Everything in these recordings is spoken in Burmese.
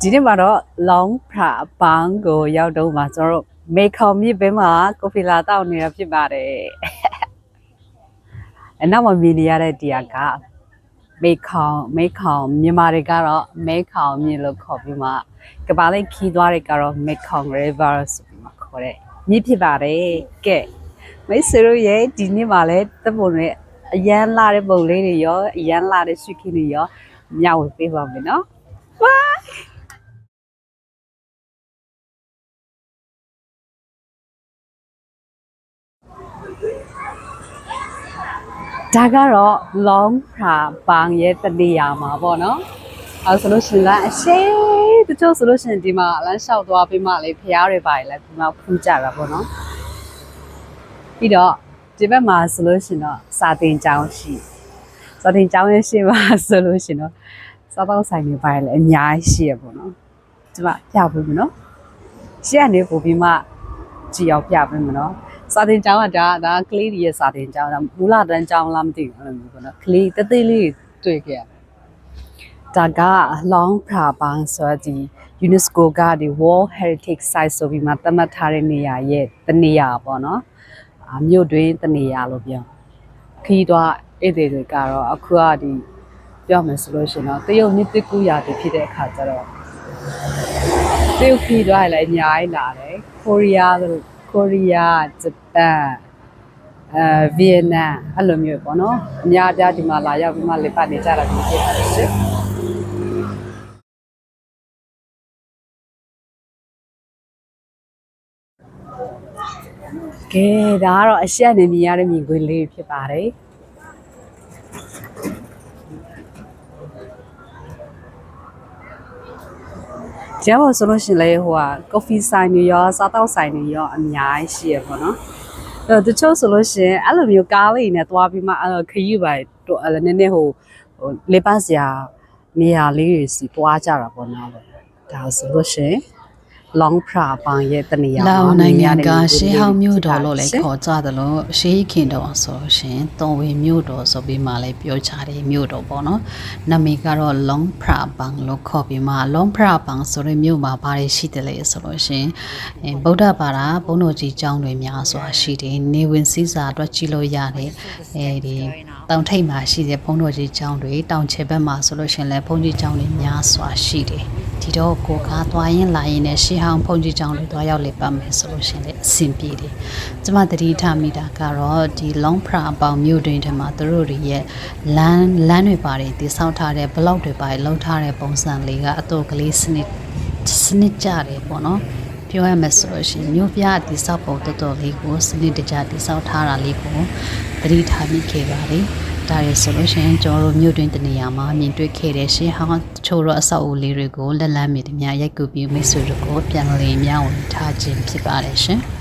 ဒီနေ့မှာတော့ long pra ဘန်းကိုရောက်တော့မှာကျွန်တော်တို့မေခေါင်မြစ်ဘဲမှာကော်ဖီလာတောက်နေတာဖြစ်ပါတယ်အနောက်မှာမြင်နေရတဲ့ဒီဟာကမေခေါင်မေခေါင်မြန်မာတွေကတော့မေခေါင်မြစ်လို့ခေါ်ပြီးမှကပါလေးခီးသွားတွေကတော့မေခေါင် river ဆိုပြီးမှခေါ်တဲ့မြစ်ဖြစ်ပါတယ်ကဲမိတ်ဆွေတို့ရဲ့ဒီနေ့မှာလဲတပ်ပုံနဲ့ အရန်လာတဲ့ပုံလေးတွေရောအရန်လာတဲ့ရှုခင်းတွေရောမျှဝေပေးပါမယ်နော်ဒါကတော့ long pra ဘန်းရဲ့တနေရာမှာပေါ့နော်အဲဆိုလို့ရှရင်လည်းအရှိတချို့ဆိုလို့ရှရင်ဒီမှာလမ်းလျှောက်သွားပြီးမှလေဖျားတွေပါလေဒီမှာဖူးကြတာပေါ့နော်ပြီးတော့ ဒီဘက်မှာဆိုလို့ရှရင်တော့စာတင်ကျောင်းရှိစာတင်ကျောင်းရဲ့ရှိမှာဆိုလို့ရှရင်တော့စားတော့ဆိုင်တွေပါလေအများကြီးရှိရပေါ့နော်ဒီမှာပြဖို့မနော်ရှေ့ကနေပို့ပြီးမှကြည်အောင်ပြပေးမနော်စာတင်ကျောင်းကဒါဒါကလေးတွေရဲ့စာတင်ကျောင်းဒါမူလတန်းကျောင်းလားမသိဘူးအဲ့လိုမျိုးပေါ့နော်ကလေးတသေးလေးတွေ့ခဲ့ရတယ်ဒါက long pra bang ဆိုတဲ့ဒီ UNESCO ကဒီ World Heritage Site ဆိုပြီးမှသတ်မှတ်ထားတဲ့နေရာရဲ့တနေရာပေါ့နော်အာ မြို့တွင်းတနေရာလို့ပြောခီးသွားဧည့်သည်တွေကတော့အခုကဒီပြောမယ်ဆိုလို့ရှိရင်တော့တရုတ်နှစ်တကူရာတွေဖြစ်တဲ့အခါကျတော့တရုတ်ခီးသွားရင်လည်းအများကြီးလာတယ်ကိုရီးယားတို့ကိုရီးယားဂျပန်အဲဗီယက်နမ်အဲ့လိုမျိုးပေါ့နော်အများအပြားဒီမှာလာရောက်ပြီးမှလေပတ်နေကြတာမျိုးဖြစ်ပါတယ်ရှင် ကဲဒါကတော့အရှက်နေမြင်ရတဲ့မြင်ကွင်းလေးဖြစ်ပါတယ်ကျန်ပါဆိုလို့ရှိရင်လေဟိုကကော်ဖီဆိုင်တွေရောစားတောက်ဆိုင်တွေရောအများကြီးရှိရပေါ့နော်အဲ့တော့တချို့ဆိုလို့ရှိရင်အဲ့လိုမျိုးကားလေးနဲ့သွားပြီးမှအဲ့လိုခရီးပါတော့အဲ့လိုနည်းနည်းဟိုဟိုလေပတ်စရာနေရာလေးတွေစီသွားကြတာပေါ့နော်ဒါဆိုလို့ရှိရင် long pra ပန်ရဲ့တနေရာလာအိုမှာနိုင်ငံကမြင်ရတဲ့ရှေးဟောင်းမြို့တော်လို့လည်းရှင်ခေါ်ကြတယ်လို့ရှေးခင်တော်ဆိုရှင်တော်ဝင်မြို့တော်ဆိုပြီးမှလည်းပြောကြတယ်မြို့တော်ပေါ့နော်နာမည်ကတော့ Long Phra Bang လို့ခေါ်ပြီးမှ Long Phra Bang ဆိုတဲ့မြို့မှာဘာတွေရှိတယ်လဲဆိုလို့ရှင်အဲဗုဒ္ဓဘာသာဘုန်းတော်ကြီးကျောင်းတွေများစွာရှိတယ်နေဝင်စည်းစာအတွက်ကြည့်လို့ရတယ်အဲဒီတောင်ထိပ်မှာရှိတဲ့ဘုန်းတော်ကြီးကျောင်းတွေတောင်ချေဘက်မှာဆိုလို့ရှင်လည်းဘုန်းကြီးကျောင်းတွေများစွာရှိတယ် ဒီတော့ကိုကားသွားရင်လာရင်လည်းရှေးဟောင်းဘုန်းကြီးကျောင်းတွေသွားရောက်လေပတ်မယ်ဆိုလို့ရှင်လည်းအဆင်ပြေတယ်ကျမသတိထားမိတာကတော့ဒီ long pra အပေါင်မြို့တွင်ထဲမှာသူတို့တွေရဲ့လမ်းလမ်းတွေပါတယ်တည်ဆောက်ထားတဲ့ block တွေပါတယ်လှုပ်ထားတဲ့ပုံစံလေးကအတော့ကလေးစနစ်စနစ်ကြတယ်ပေါ့နော် ပြောရမယ်ဆိုလို့ရှိရင်မြို့ပြအတိဆောက်ပုံတော်တော်လေးကိုစနစ်တကျတိဆောက်ထားတာလေးကိုသတိထားမိခဲ့ပါတယ်။ဒါရဆိုလို့ရှိရင်ကျွန်တော်တို့မြို့တွင်တနေရာမှာမြင်တွေ့ခဲ့တဲ့ရှေးဟောင်းတချို့တော့အဆောက်အဦလေးတွေကိုလက်လန်းမြေတများရိုက်ကူပြီးမိတ်ဆွေတို့ကိုပြန်လည်မျှဝေထားခြင်းဖြစ်ပါတယ်ရှင်။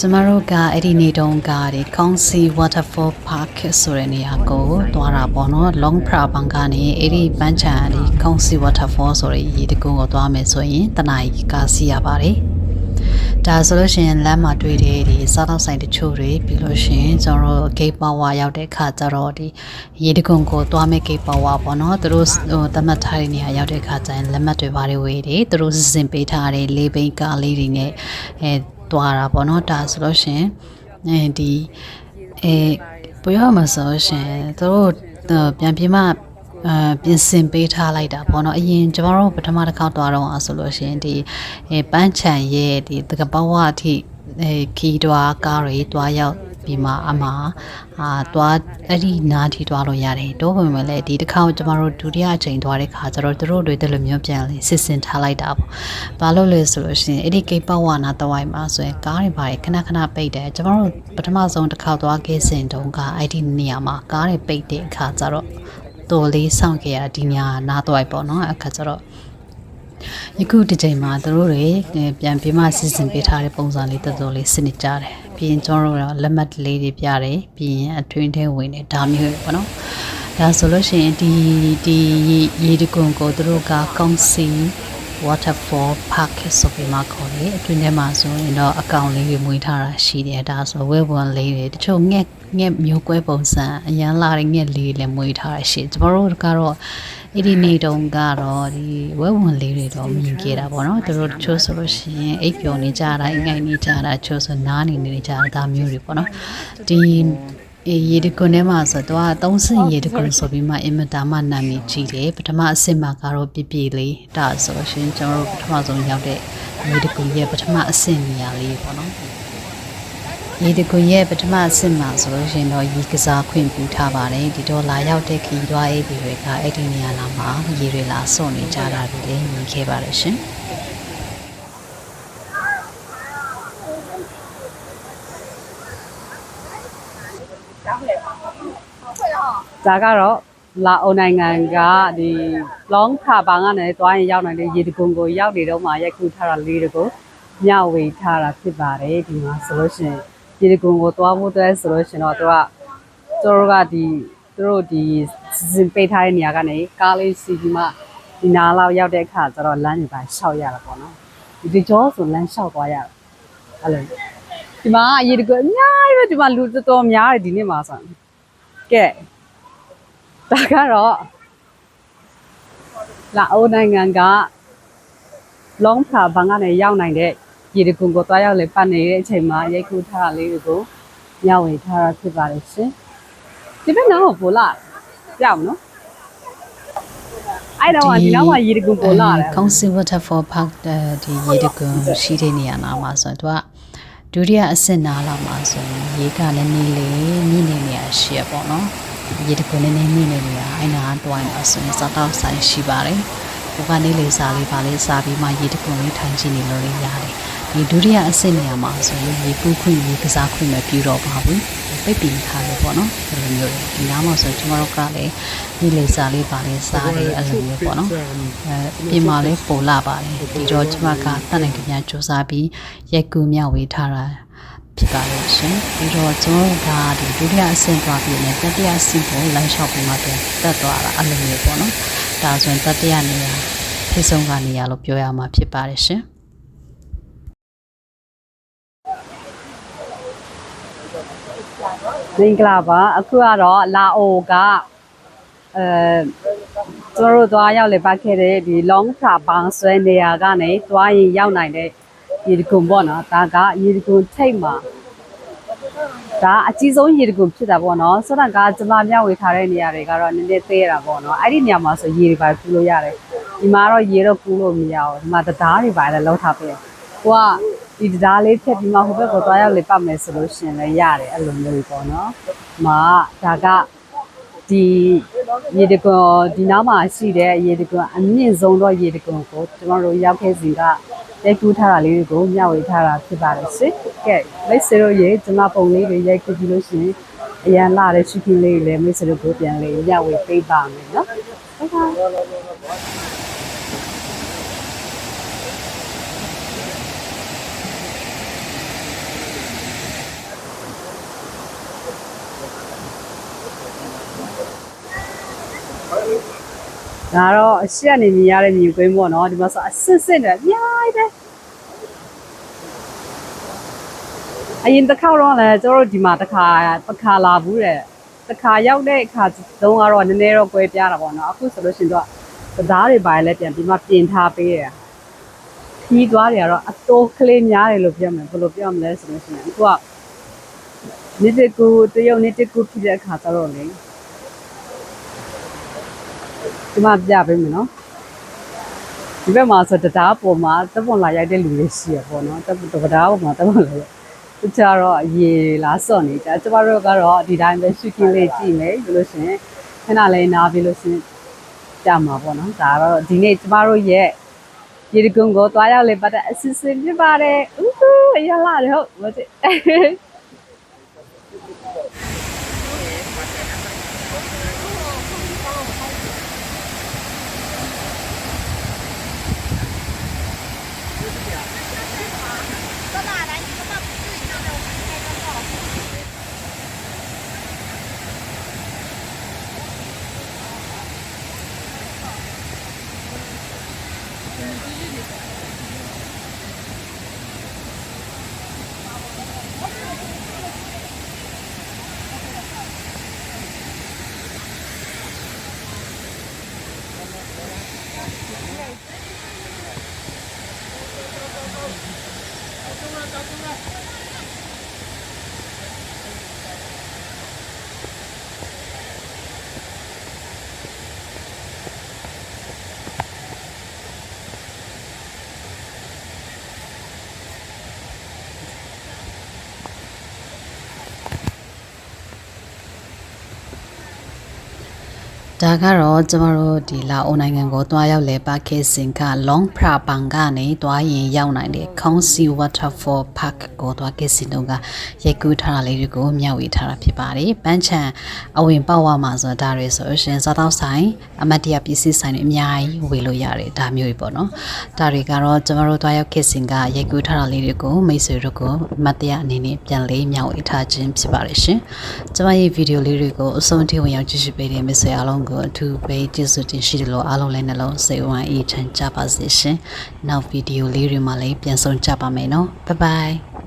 ကျမတို့ကအဲ့ဒီနေတုန်းကဒီ Council Waterfall Park ဆိုတဲ့နေရာကိုသွားတာပေါ့နော် Long Pra ဘန်ကနေအဲ့ဒီပန်းချံဒီ Council Waterfall ဆိုတဲ့ရေတကုန်းကိုသွားမယ်ဆိုရင်တနားရီကားစီးရပါတယ်ဒါဆိုလို့ရှိရင်လမ်းမှာတွေ့တဲ့ဒီစားတော့ဆိုင်တချို့တွေပြီးလို့ရှိရင်ကျွန်တော်တို့ gate power ရောက်တဲ့အခါကျတော့ဒီရေတကုန်းကိုသွားမဲ့ gate power ပေါ့နော်သူတို့ဟိုသတ်မှတ်ထားတဲ့နေရာရောက်တဲ့အခါကျရင်လက်မှတ်တွေပါတယ်ဝေးတယ်သူတို့စီစဉ်ပေးထားတဲ့လေးဘိန်းကားလေးတွေနဲ့အဲ သွားတာပေါ့နော်ဒါဆိုလို့ရှိရင်အဲဒီအဲပြောရမှာဆိုလို့ရှိရင်သူတို့ပြန်ပြမအဲပြင်ဆင်ပေးထားလိုက်တာပေါ့နော်အရင်ကျမတို့ပထမတစ်ခေါက်သွားတော့အဆိုလို့ရှိရင်ဒီအဲပန်းချံရဲ့ဒီတကပဝအထိအဲခီးတွားကားတွေတွားရောက် ပြီးမှအမှာအာတွားအဲ့ဒီနားထိတွားလို့ရတယ်တော့ဝင်မဲ့လေဒီတစ်ခါကျမတို့ဒုတိယအချိန်တွားတဲ့ခါကျတော့တို့တွေတလူမျိုးပြန်လေစစ်စင်ထားလိုက်တာပေါ့ဘာလို့လဲဆိုလို့ရှိရင်အဲ့ဒီကိပဝနာတဝိုင်းမှာဆိုရင်ကားတွေဘာတွေခဏခဏပိတ်တယ်ကျမတို့ပထမဆုံးတစ်ခါသွားခဲ့စဉ်တုန်းကအဲ့ဒီနေရာမှာကားတွေပိတ်တဲ့အခါကျတော့တော်လေးစောင့်ခဲ့ရဒီညာနားတော့ပေါ့နော်အခါကျတော့ယခုဒီချိန်မှာသူတို့တွေပြန်ပြီးမှစီစဉ်ပေးထားတဲ့ပုံစံလေးတော်တော်လေးစနစ်ကြတယ် ပြီးရင်ကျွန်တော်တို့လက်မှတ်လေးတွေပြတယ်ပြီးရင်အတွင်းထဲဝင်တယ်ဒါမျိုးပဲပေါ့နော်ဒါဆိုလို့ရှိရင်ဒီဒီရေတကွန်ကိုသူတို့ကကောင်းစီ Waterfall Park ဆိုပြီးမှခေါ်တယ်အတွင်းထဲမှာဆိုရင်တော့အကောင်လေးတွေမွေးထားတာရှိတယ်ဒါဆိုဝဲဘွန်လေးတွေတချို့ငှက်ငှက်မျိုးကွဲပုံစံအရန်လာတဲ့ငှက်လေးတွေလည်းမွေးထားတာရှိတယ်ကျမတို့ကတော့အဲ့ဒီနေတုန်းကတော့ဒီဝဲဘွန်လေးတွေတော့မြင်ခဲ့တာပေါ့နော်သူတို့တချို့ဆိုလို့ရှိရင်အိပ်ပျော်နေကြတာအိမ်ငိုင်နေကြတာတချို့ဆိုနားနေနေကြတာဒါမျိုးတွေပေါ့နော်ဒီ အေးရေတကွန်ထဲမှာဆိုတော့သုံးဆင့်ရေတကွန်ဆိုပြီးမှအင်မတာမှနာမည်ကြီးတယ်ပထမအဆင့်မှာကတော့ပြပြလေးဒါဆိုလို့ရှရင်ကျွန်တော်တို့ပထမဆုံးရောက်တဲ့ရေတကွန်ရဲ့ပထမအဆင့်နေရာလေးပေါ့နော်ရေတကွန်ရဲ့ပထမအဆင့်မှာဆိုလို့ရှရင်တော့ရေကစားခွင့်ပြုထားပါတယ်ဒီတော့လာရောက်တဲ့ခီးသွားအေးဒီတွေကအဲ့ဒီနေရာလာမှာရေတွေလာစော့နေကြတာတွေလည်းမြင်ခဲ့ပါတယ်ရှင် ဒါကတော့လာအိုနိုင်ငံကဒီ long ခါဘာကနေတွားရင်ရောက်နိုင်တဲ့ရေတကုံကိုရောက်နေတော့မှရိုက်ကူးထားတာလေးတကိုမျှဝေထားတာဖြစ်ပါတယ်ဒီမှာဆိုလို့ရှိရင်ရေတကုံကိုတွားဖို့အတွက်ဆိုလို့ရှိရင်တော့သူကသူတို့ကဒီသူတို့ဒီစီစဉ်ပေးထားတဲ့နေရာကနေကားလေးစီဒီမှာဒီနားလောက်ရောက်တဲ့အခါကျတော့လမ်းတွေပါရှောက်ရတာပေါ့နော်ဒီဒီကြောဆိုလမ်းရှောက်သွားရတာအဲ့လိုဒီမှာရေတကုံအများကြီးပဲဒီမှာလူတော်တော်များတယ်ဒီနေ့မှာဆိုကဲ ဒါကတော့လာအိုနိုင်ငံက long ဖာဘန်ကနေရောက်နိုင်တဲ့ရေတကုံကိုတွားရောက်လေပတ်နေတဲ့အချိန်မှာရိုက်ကူးထားတာလေးတွေကိုညဝေထားတာဖြစ်ပါတယ်ရှင်ဒီဘက်နောက်ကိုလာကြောက်နော်အဲ့တော့ဒီနောက်မှာရေတကုံကိုလာတယ်ကောင်းစီ Waterfall Park ဒီရေတကွန်ရှိတဲ့နေရာနာမှာဆိုတော့သူက ဒုတိယအဆင့်နားလောက်မှာဆိုရင်ရေကလည်းနေလေမြင့်နေနေရရှိရပေါ့နော်ရေတကွန်လည်းနေမြင့်နေနေရအဲ့နာတွိုင်းမှာဆိုရင်စတော့ဆိုင်ရှိပါတယ်ဘုကနေလေစားလေးပါလေးစားပြီးမှရေတကွန်လေးထိုင်ကြည့်နေလို့ရရတယ် ဒီဒုတိယအဆင့်နေရာမှာဆိုရင်ရေကူးခွင့်ရေကစားခွင့်မပြုတော့ပါဘူးပိတ်ပင်ထားလို့ပေါ့နော်ဒီလိုမျိုးဒီနားမှာဆိုကျွန်တော်တို့ကလည်းဒီလေစားလေးပါလေးစားတယ်အဲ့လိုမျိုးပေါ့နော်အဲပြင်မာလဲပေါ်လာပါတယ်ဒီတော့ကျမကတတ်နိုင်ကြများစူးစမ်းပြီးရိုက်ကူးမျှဝေထားတာဖြစ်ပါလို့ရှင်ဒီတော့ကျွန်တော်ကဒီဒုတိယအဆင့်သွားပြီးနေတတိယအဆင့်ကိုလမ်းလျှောက်ပြီးမှပြန်တက်သွားတာအဲ့လိုမျိုးပေါ့နော်ဒါဆိုရင်တတိယနေရာထိဆုံးကနေရာလို့ပြောရမှာဖြစ်ပါတယ်ရှင် မင်္ဂလာပါအခုကတော့လာအိုကအဲကျွန်တော်တို့သွားရောက်လေပတ်ခဲ့တဲ့ဒီ long ဖာဘန်ဆွဲနေရာကနေသွားရင်ရောက်နိုင်တဲ့ရေတကုံပေါ့နော်ဒါကရေတကုံထိတ်မှာဒါအကြီးဆုံးရေတကုံဖြစ်တာပေါ့နော်ဆိုတော့ကကျွန်မမျှဝေထားတဲ့နေရာတွေကတော့နည်းနည်းသေးရတာပေါ့နော်အဲ့ဒီနေရာမှာဆိုရေတွေပါကူးလို့ရတယ်ဒီမှာတော့ရေတော့ကူးလို့မရဘူးဒီမှာတရားတွေပါလည်းလောက်ထားပေးကိုက ဒီတရားလေးဖြတ်ပြီးမှဟိုဘက်ကိုသွားရောက်လေပတ်မယ်ဆိုလို့ရှရင်လည်းရတယ်အဲ့လိုမျိုးပေါ့နော်ဒီမှာဒါကဒီရေတကွန်ဒီနားမှာရှိတဲ့ရေတကွန်အမြင့်ဆုံးတော့ရေတကွန်ကိုကျွန်တော်တို့ရောက်ခဲ့စီကရိုက်ကူးထားတာလေးတွေကိုမျှဝေထားတာဖြစ်ပါတယ်ရှင်ကဲမိတ်ဆွေတို့ရေကျွန်မပုံလေးတွေရိုက်ကူးပြီးလို့ရှရင်အရန်လာတဲ့ချီကင်းလေးတွေလည်းမိတ်ဆွေတို့ကိုပြန်လေးမျှဝေပေးပါမယ်နော်ဟုတ်ပါ ဒါတော့အရှိကနေမြင်ရတဲ့မြင်ကွင်းပေါ့နော်ဒီမှာဆိုအစစ်စစ်နဲ့အများကြီးပဲအရင်တစ်ခေါက်တော့လည်းကျတို့ဒီမှာတစ်ခါတစ်ခါလာဘူးတဲ့တစ်ခါရောက်တဲ့အခါတုန်းကတော့နည်းနည်းတော့ကွဲပြားတာပေါ့နော်အခုဆိုလို့ရှိရင်တော့ကစားတွေပါလည်းပြန်ပြီးမှပြင်ထားပေးတယ်ခီးသွားတွေကတော့အတိုးကလေးများတယ်လို့ပြောမယ်ဘယ်လိုပြောမလဲဆိုလို့ရှိရင်အခုကနေ့တကူတရုတ်နေ့တကူဖြစ်တဲ့အခါကျတော့လေ ဒီမှာပြပေးမယ်နော်ဒီဘက်မှာဆိုတရားပေါ်မှာတပ်ပေါ်လာရိုက်တဲ့လူတွေရှိရပေါ့နော်တပ်တရားပေါ်မှာတပ်ပေါ်လာရိုက်တခြားတော့အရေလားစော့နေကြကျမတို့ကတော့ဒီတိုင်းပဲရှုခင်းလေးကြည့်မယ်ပြီးလို့ရှိရင်ခဏလေးနားပြီးလို့ရှိရင်ကြမှာပေါ့နော်ဒါကတော့ဒီနေ့ကျမတို့ရဲ့ရေဒီကွန်ကိုတွားရောက်လေပတ်တဲ့အစစ်စစ်ဖြစ်ပါတယ်ဦးဟူအရလာတယ်ဟုတ်မသိ ဒါကတော့ကျမတို့ဒီလာအိုနိုင်ငံကိုတွားရောက်လေပါခေစင်က Long Pra Bang ကနေတွားရင်ရောက်နိုင်တဲ့ Khongsi Waterfall Park ကိုတွားခေစင်တုန်းကရိုက်ကူးထားတာလေးတွေကိုမျှဝေထားတာဖြစ်ပါတယ်။ပန်းချံအဝင်ပေါက်ဝမှာဆိုတာဒါတွေဆိုရှင်စားတော့ဆိုင်အမတ်တရပစ္စည်းဆိုင်တွေအများကြီးဝေလို့ရတယ်ဒါမျိုးတွေပေါ့နော်။ဒါတွေကတော့ကျမတို့တွားရောက်ခေစင်ကရိုက်ကူးထားတာလေးတွေကိုမိတ်ဆွေတို့ကိုအမတ်တရအနေနဲ့ပြန်လေးမျှဝေထားခြင်းဖြစ်ပါတယ်ရှင်။ကျမရဲ့ဗီဒီယိုလေးတွေကိုအဆုံးထိဝင်ရောက်ကြည့်ရှုပေးတဲ့မိတ်ဆွေအားလုံးကိုအထူးပဲကျေးဇူးတင်ရှိတယ်လို့အားလုံးလည်းနှလုံးစိတ်ဝမ်းအေးချမ်းကြပါစေရှင်။နောက်ဗီဒီယိုလေးတွေမှာလည်းပြန်ဆုံကြပါမယ်နော်။ Bye bye